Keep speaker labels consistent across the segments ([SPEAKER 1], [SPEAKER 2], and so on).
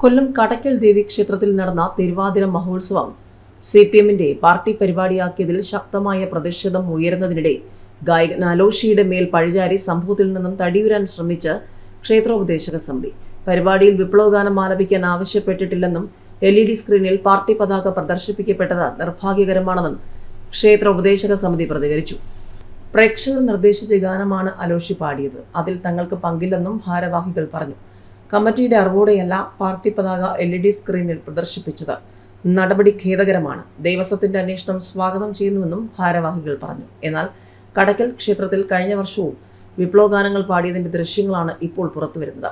[SPEAKER 1] കൊല്ലം കടക്കൽ ദേവി ക്ഷേത്രത്തിൽ നടന്ന തിരുവാതിര മഹോത്സവം സി പി എമ്മിന്റെ പാർട്ടി പരിപാടിയാക്കിയതിൽ ശക്തമായ പ്രതിഷേധം ഉയരുന്നതിനിടെ ഗായകൻ അലോഷിയുടെ മേൽ പഴിചാരി സംഭവത്തിൽ നിന്നും തടിയുരാൻ ശ്രമിച്ച് ക്ഷേത്രോപദേശക സമിതി. പരിപാടിയിൽ വിപ്ലവഗാനം ആലപിക്കാൻ ആവശ്യപ്പെട്ടിട്ടില്ലെന്നും എൽ ഇ ഡി സ്ക്രീനിൽ പാർട്ടി പതാക പ്രദർശിപ്പിക്കപ്പെട്ടത് നിർഭാഗ്യകരമാണെന്നും ക്ഷേത്ര ഉപദേശക സമിതി പ്രതികരിച്ചു. പ്രേക്ഷകർ നിർദ്ദേശിച്ച ഗാനമാണ് അലോഷി പാടിയത്. അതിൽ തങ്ങൾക്ക് പങ്കില്ലെന്നും ഭാരവാഹികൾ പറഞ്ഞു. കമ്മിറ്റിയുടെ അറിവോടെയല്ല പാർട്ടി പതാക എൽ ഇ ഡി സ്ക്രീനിൽ പ്രദർശിപ്പിച്ചത്. നടപടി ഖേദകരമാണ്. ദേവസ്വത്തിന്റെ അന്വേഷണം സ്വാഗതം ചെയ്യുന്നുവെന്നും ഭാരവാഹികൾ പറഞ്ഞു. എന്നാൽ കടക്കൽ ക്ഷേത്രത്തിൽ കഴിഞ്ഞ വർഷവും വിപ്ലവഗാനങ്ങൾ പാടിയതിന്റെ ദൃശ്യങ്ങളാണ് ഇപ്പോൾ പുറത്തുവരുന്നത്.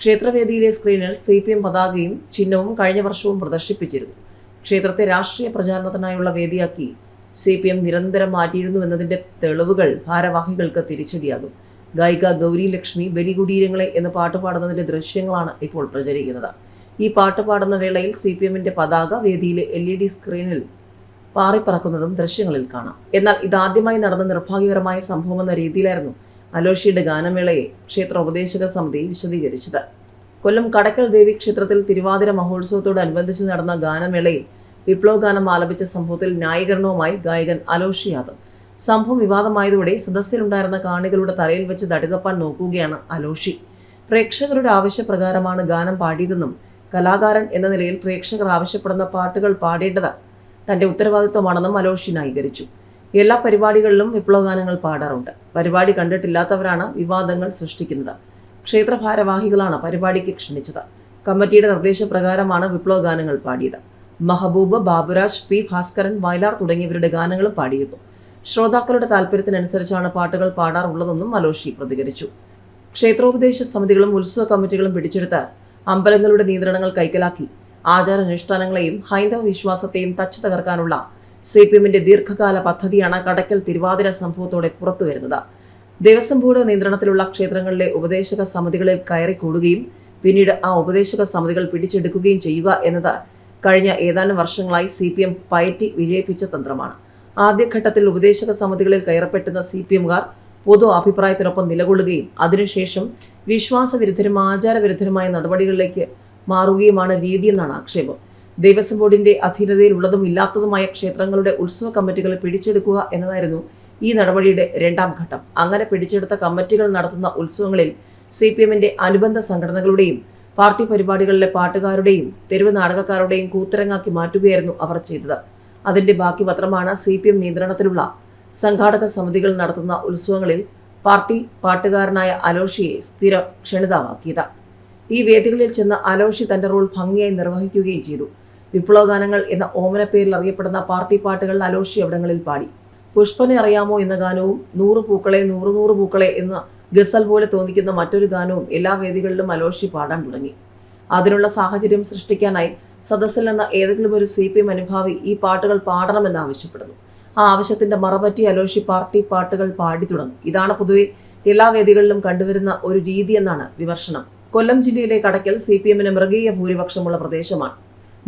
[SPEAKER 1] ക്ഷേത്രവേദിയിലെ സ്ക്രീനിൽ സി പി എം പതാകയും ചിഹ്നവും കഴിഞ്ഞ വർഷവും പ്രദർശിപ്പിച്ചിരുന്നു. ക്ഷേത്രത്തെ രാഷ്ട്രീയ പ്രചാരണത്തിനായുള്ള വേദിയാക്കി സി പി എം നിരന്തരം മാറ്റിയിരുന്നു എന്നതിന്റെ തെളിവുകൾ ഭാരവാഹികൾക്ക് തിരിച്ചടിയാകും. ഗായിക ഗൗരി ലക്ഷ്മി ബലികുടീരങ്ങളെ എന്ന പാട്ട് പാടുന്നതിന്റെ ദൃശ്യങ്ങളാണ് ഇപ്പോൾ പ്രചരിക്കുന്നത്. ഈ പാട്ട് പാടുന്ന വേളയിൽ സി പി എമ്മിന്റെ പതാക വേദിയിലെ എൽ ഇ ഡി സ്ക്രീനിൽ പാറിപ്പറക്കുന്നതും ദൃശ്യങ്ങളിൽ കാണാം. എന്നാൽ ഇതാദ്യമായി നടന്ന നിർഭാഗ്യകരമായ സംഭവം എന്ന രീതിയിലായിരുന്നു അലോഷിയുടെ ഗാനമേളയെ ക്ഷേത്ര ഉപദേശക സമിതി വിശദീകരിച്ചത്. കൊല്ലം കടക്കൽ ദേവി ക്ഷേത്രത്തിൽ തിരുവാതിര മഹോത്സവത്തോടനുബന്ധിച്ച് നടന്ന ഗാനമേളയിൽ വിപ്ലവ ഗാനം ആലപിച്ച സംഭവത്തിൽ ന്യായീകരണവുമായി ഗായകൻ അലോഷി യാദവ് സംഭവം വിവാദമായതോടെ സദസ്സിലുണ്ടായിരുന്ന കാണികളുടെ തലയിൽ വെച്ച് തടിതപ്പാൻ നോക്കുകയാണ് അലോഷി. പ്രേക്ഷകരുടെ ആവശ്യപ്രകാരമാണ് ഗാനം പാടിയതെന്നും കലാകാരൻ എന്ന നിലയിൽ പ്രേക്ഷകർ ആവശ്യപ്പെടുന്ന പാട്ടുകൾ പാടേണ്ടത് തന്റെ ഉത്തരവാദിത്വമാണെന്നും അലോഷി ന്യായീകരിച്ചു. എല്ലാ പരിപാടികളിലും വിപ്ലവഗാനങ്ങൾ പാടാറുണ്ട്. പരിപാടി കണ്ടിട്ടില്ലാത്തവരാണ് വിവാദങ്ങൾ സൃഷ്ടിക്കുന്നത്. ക്ഷേത്രഭാരവാഹികളാണ് പരിപാടിക്ക് ക്ഷണിച്ചത്. കമ്മിറ്റിയുടെ നിർദ്ദേശപ്രകാരമാണ് വിപ്ലവഗാനങ്ങൾ പാടിയത്. മഹബൂബ് ബാബുരാജ് പി ഭാസ്കരൻ വയലാർ തുടങ്ങിയവരുടെ ഗാനങ്ങളും പാടിയിരുന്നു. ശ്രോതാക്കളുടെ താല്പര്യത്തിനനുസരിച്ചാണ് പാട്ടുകൾ പാടാറുള്ളതെന്നും മലോഷി പ്രതികരിച്ചു. ക്ഷേത്രോപദേശ സമിതികളും ഉത്സവ കമ്മിറ്റികളും പിടിച്ചെടുത്ത് അമ്പലങ്ങളുടെ നിയന്ത്രണങ്ങൾ കൈക്കലാക്കി. ആചാരാനുഷ്ഠാനങ്ങളെയും ഹൈന്ദവ വിശ്വാസത്തെയും തച്ചു തകർക്കാനുള്ള സി പി എമ്മിന്റെ ദീർഘകാല പദ്ധതിയാണ് കടക്കൽ തിരുവാതിര സംഭവത്തോടെ പുറത്തുവരുന്നത്. ദേവസ്വം ബോർഡ് നിയന്ത്രണത്തിലുള്ള ക്ഷേത്രങ്ങളിലെ ഉപദേശക സമിതികളിൽ കയറി കൂടുകയും പിന്നീട് ആ ഉപദേശക സമിതികൾ പിടിച്ചെടുക്കുകയും ചെയ്യുക എന്നത് കഴിഞ്ഞ ഏതാനും വർഷങ്ങളായി സി പി എം പയറ്റി വിജയിപ്പിച്ച തന്ത്രമാണ്. ആദ്യഘട്ടത്തിൽ ഉപദേശക സമിതികളിൽ കയറപ്പെട്ടുന്ന സി പി എമ്മുകാർ പൊതു അഭിപ്രായത്തിനൊപ്പം നിലകൊള്ളുകയും അതിനുശേഷം വിശ്വാസവിരുദ്ധരും ആചാരവിരുദ്ധരുമായ നടപടികളിലേക്ക് മാറുകയുമാണ് രീതിയെന്നാണ് ആക്ഷേപം. ദേവസ്വം ബോർഡിന്റെ അധീനതയിലുള്ളതും ഇല്ലാത്തതുമായ ക്ഷേത്രങ്ങളുടെ ഉത്സവ കമ്മിറ്റികൾ പിടിച്ചെടുക്കുക എന്നതായിരുന്നു ഈ നടപടിയുടെ രണ്ടാം ഘട്ടം. അങ്ങനെ പിടിച്ചെടുത്ത കമ്മിറ്റികൾ നടത്തുന്ന ഉത്സവങ്ങളിൽ സി പി എമ്മിന്റെ അനുബന്ധ സംഘടനകളുടെയും പാർട്ടി പരിപാടികളിലെ പാട്ടുകാരുടെയും തെരുവ് നാടകക്കാരുടെയും കൂത്തരങ്ങാക്കി മാറ്റുകയായിരുന്നു അവർ ചെയ്തത്. അതിന്റെ ബാക്കി പത്രമാണ് സി പി എം നിയന്ത്രണത്തിലുള്ള. സംഘാടക സമിതികൾ നടത്തുന്ന ഉത്സവങ്ങളിൽ പാർട്ടി പാട്ടുകാരനായ അലോഷിയെ സ്ഥിര ക്ഷണിതാവാക്കിയത് ഈ വേദികളിൽ ചെന്ന് അലോഷി തന്റെ റോൾ ഭംഗിയായി നിർവഹിക്കുകയും ചെയ്തു. വിപ്ലവഗാനങ്ങൾ എന്ന ഓമന പേരിൽ അറിയപ്പെടുന്ന പാർട്ടി പാട്ടുകൾ അലോഷി അവിടങ്ങളിൽ പാടി. പുഷ്പനെ അറിയാമോ എന്ന ഗാനവും നൂറ് പൂക്കളെ നൂറ് നൂറ് പൂക്കളെ എന്ന ഗസൽ പോലെ തോന്നിക്കുന്ന മറ്റൊരു ഗാനവും എല്ലാ വേദികളിലും അലോഷി പാടാൻ തുടങ്ങി. അതിനുള്ള സാഹചര്യം സൃഷ്ടിക്കാനായി സദസ്സിൽ നിന്ന് ഏതെങ്കിലും ഒരു സി പി എം അനുഭാവി ഈ പാട്ടുകൾ പാടണമെന്ന് ആവശ്യപ്പെടുന്നു. ആ ആവശ്യത്തിന്റെ മറപറ്റി അലോഷി പാർട്ടി പാട്ടുകൾ പാടി തുടങ്ങും. ഇതാണ് പൊതുവെ എല്ലാ വേദികളിലും കണ്ടുവരുന്ന ഒരു രീതി എന്നാണ് വിമർശനം. കൊല്ലം ജില്ലയിലെ കടക്കൽ സി പി എമ്മിന് മൃഗീയ ഭൂരിപക്ഷമുള്ള പ്രദേശമാണ്.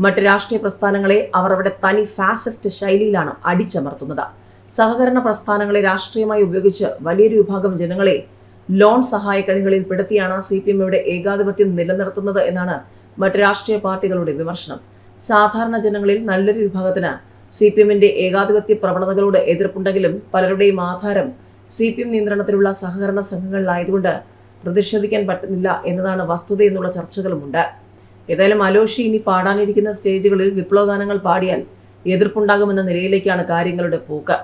[SPEAKER 1] മറ്റ് രാഷ്ട്രീയ പ്രസ്ഥാനങ്ങളെ അവർ അവിടെ തനി ഫാസിസ്റ്റ് ശൈലിയിലാണ് അടിച്ചമർത്തുന്നത്. സഹകരണ പ്രസ്ഥാനങ്ങളെ രാഷ്ട്രീയമായി ഉപയോഗിച്ച് വലിയൊരു വിഭാഗം ജനങ്ങളെ ലോൺ സഹായക്കണികളിൽ പെടുത്തിയാണ് സി പി എം ഏകാധിപത്യം നിലനിർത്തുന്നത് എന്നാണ് മറ്റ് രാഷ്ട്രീയ പാർട്ടികളുടെ വിമർശനം. സാധാരണ ജനങ്ങളിൽ നല്ലൊരു വിഭാഗത്തിന് സി പി എമ്മിന്റെ ഏകാധിപത്യ പ്രവണതകളോട് എതിർപ്പുണ്ടെങ്കിലും പലരുടെയും ആധാരം സി പി എം നിയന്ത്രണത്തിലുള്ള സഹകരണ സംഘങ്ങളിലായതുകൊണ്ട് പ്രതിഷേധിക്കാൻ പറ്റുന്നില്ല എന്നതാണ് വസ്തുത എന്നുള്ള ചർച്ചകളുമുണ്ട്. ഏതായാലും അലോഷി ഇനി പാടാനിരിക്കുന്ന സ്റ്റേജുകളിൽ വിപ്ലവഗാനങ്ങൾ പാടിയാൽ എതിർപ്പുണ്ടാകുമെന്ന നിലയിലേക്കാണ് കാര്യങ്ങളുടെ പോക്ക്.